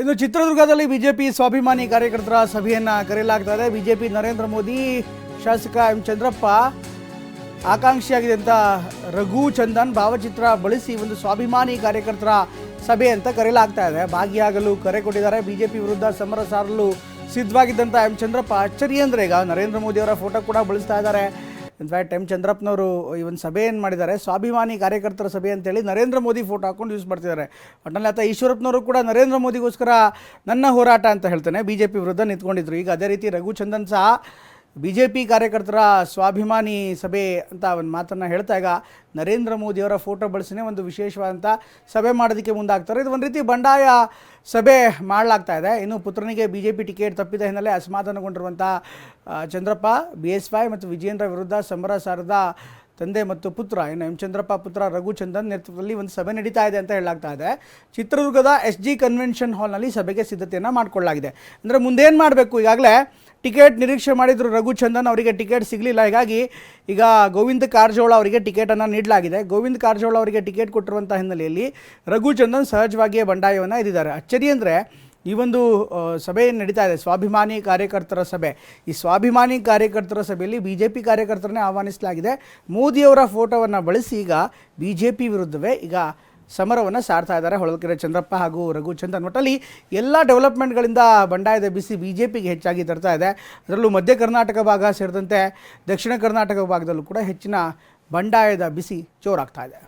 ಇನ್ನು ಚಿತ್ರದುರ್ಗದಲ್ಲಿ ಬಿಜೆಪಿ ಸ್ವಾಭಿಮಾನಿ ಕಾರ್ಯಕರ್ತರ ಸಭೆಯನ್ನ ಕರೆಯಲಾಗ್ತಾ ಇದೆ. ಬಿಜೆಪಿ ನರೇಂದ್ರ ಮೋದಿ ಶಾಸಕ ಎಂ ಚಂದ್ರಪ್ಪ ಆಕಾಂಕ್ಷಿಯಾಗಿದೆ ಅಂತ ರಘು ಚಂದನ್ ಭಾವಚಿತ್ರ ಬಳಸಿ ಒಂದು ಸ್ವಾಭಿಮಾನಿ ಕಾರ್ಯಕರ್ತರ ಸಭೆ ಅಂತ ಕರೆಯಲಾಗ್ತಾ ಇದೆ. ಭಾಗಿಯಾಗಲು ಕರೆ ಕೊಟ್ಟಿದ್ದಾರೆ. ಬಿಜೆಪಿ ವಿರುದ್ಧ ಸಮರ ಸಾರಲು ಸಿದ್ಧವಾಗಿದ್ದಂಥ ಎಂ ಚಂದ್ರಪ್ಪ ಅಚ್ಚರಿ ಅಂದ್ರೆ ಈಗ ನರೇಂದ್ರ ಮೋದಿ ಅವರ ಫೋಟೋ ಕೂಡ ಬಳಸ್ತಾ ಇದ್ದಾರೆ. ಇನ್ಫ್ಯಾಕ್ಟ್ ಎಂ ಚಂದ್ರಪ್ಪನವರು ಈ ಒಂದು ಸಭೆ ಏನು ಮಾಡಿದ್ದಾರೆ? ಸ್ವಾಭಿಮಾನಿ ಕಾರ್ಯಕರ್ತರ ಸಭೆ ಅಂತೇಳಿ ನರೇಂದ್ರ ಮೋದಿ ಫೋಟೋ ಹಾಕೊಂಡು ಯೂಸ್ ಮಾಡ್ತಿದ್ದಾರೆ. ಒಟ್ಟಲ್ಲಿ ಆತ ಈಶ್ವರಪ್ಪನವರು ಕೂಡ ನರೇಂದ್ರ ಮೋದಿಗೋಸ್ಕರ ನನ್ನ ಹೋರಾಟ ಅಂತ ಹೇಳ್ತಾನೆ. ಬಿ ಜೆ ಪಿ ವಿರುದ್ಧ ನಿಂತ್ಕೊಂಡಿದ್ರು. ಈಗ ಅದೇ ರೀತಿ ರಘುಚಂದನ್ ಸಹ ಬಿ ಜೆ ಪಿ ಕಾರ್ಯಕರ್ತರ ಸ್ವಾಭಿಮಾನಿ ಸಭೆ ಅಂತ ಒಂದು ಮಾತನ್ನು ಹೇಳ್ತಾ ಈಗ ನರೇಂದ್ರ ಮೋದಿಯವರ ಫೋಟೋ ಬಳಸಿನೇ ಒಂದು ವಿಶೇಷವಾದಂಥ ಸಭೆ ಮಾಡೋದಕ್ಕೆ ಮುಂದಾಗ್ತಾರೆ. ಇದು ಒಂದು ರೀತಿ ಬಂಡಾಯ ಸಭೆ ಮಾಡಲಾಗ್ತಾ ಇದೆ. ಇನ್ನು ಪುತ್ರನಿಗೆ ಬಿ ಜೆ ಪಿ ಟಿಕೆಟ್ ತಪ್ಪಿದ ಹಿನ್ನೆಲೆ ಅಸಮಾಧಾನಗೊಂಡಿರುವಂಥ ಚಂದ್ರಪ್ಪ, ಬಿ ಎಸ್ ವೈ ಮತ್ತು ವಿಜೇಂದ್ರ ವಿರುದ್ಧ ಸಮರ ಸಾರದ ತಂದೆ ಮತ್ತು ಪುತ್ರ ಏನು ಎಂ ಚಂದ್ರಪ್ಪ ಪುತ್ರ, ರಘುಚಂದನ್ ನೇತೃತ್ವದಲ್ಲಿ ಒಂದು ಸಭೆ ನಡೀತಾ ಇದೆ ಅಂತ ಹೇಳಲಾಗ್ತಾ ಇದೆ. ಚಿತ್ರದುರ್ಗದ ಎಸ್ ಜಿ ಕನ್ವೆನ್ಷನ್ ಹಾಲ್ನಲ್ಲಿ ಸಭೆಗೆ ಸಿದ್ಧತೆಯನ್ನು ಮಾಡಿಕೊಳ್ಳಲಾಗಿದೆ. ಅಂದರೆ ಮುಂದೇನು ಮಾಡಬೇಕು? ಈಗಾಗಲೇ ಟಿಕೆಟ್ ನಿರೀಕ್ಷೆ ಮಾಡಿದ್ರು ರಘುಚಂದನ್, ಅವರಿಗೆ ಟಿಕೆಟ್ ಸಿಗಲಿಲ್ಲ. ಹೀಗಾಗಿ ಈಗ ಗೋವಿಂದ ಕಾರಜೋಳ ಅವರಿಗೆ ಟಿಕೆಟನ್ನು ನೀಡಲಾಗಿದೆ. ಗೋವಿಂದ ಕಾರಜೋಳ ಅವರಿಗೆ ಟಿಕೆಟ್ ಕೊಟ್ಟಿರುವಂಥ ಹಿನ್ನೆಲೆಯಲ್ಲಿ ರಘುಚಂದನ್ ಸಹಜವಾಗಿಯೇ ಬಂಡಾಯವನ್ನು ಇದ್ದಿದ್ದಾರೆ ಅಚ್ಚರಿ ಅಂದರೆ ಈ ಒಂದು ಸಭೆ ನಡೀತಾ ಇದೆ? ಸ್ವಾಭಿಮಾನಿ ಕಾರ್ಯಕರ್ತರ ಸಭೆ. ಈ ಸ್ವಾಭಿಮಾನಿ ಕಾರ್ಯಕರ್ತರ ಸಭೆಯಲ್ಲಿ ಬಿ ಜೆ ಪಿ ಕಾರ್ಯಕರ್ತರನ್ನೇ ಆಹ್ವಾನಿಸಲಾಗಿದೆ. ಮೋದಿಯವರ ಫೋಟೋವನ್ನು ಬಳಸಿ ಈಗ ಬಿ ಜೆ ಪಿ ವಿರುದ್ಧವೇ ಈಗ ಸಮರವನ್ನು ಸಾರ್ತಾ ಇದ್ದಾರೆ ಹೊಳಲ್ಕೆರೆ ಚಂದ್ರಪ್ಪ ಹಾಗೂ ರಘುಚಂದನ್. ಒಟ್ಟಲ್ಲಿ ಎಲ್ಲ ಡೆವಲಪ್ಮೆಂಟ್ಗಳಿಂದ ಬಂಡಾಯದ ಬಿಸಿ ಬಿ ಜೆ ಪಿಗೆ ಹೆಚ್ಚಾಗಿ ತರ್ತಾ ಇದೆ. ಅದರಲ್ಲೂ ಮಧ್ಯ ಕರ್ನಾಟಕ ಭಾಗ ಸೇರಿದಂತೆ ದಕ್ಷಿಣ ಕರ್ನಾಟಕ ಭಾಗದಲ್ಲೂ ಕೂಡ ಹೆಚ್ಚಿನ ಬಂಡಾಯದ ಬಿಸಿ ಜೋರಾಗ್ತಾ ಇದೆ.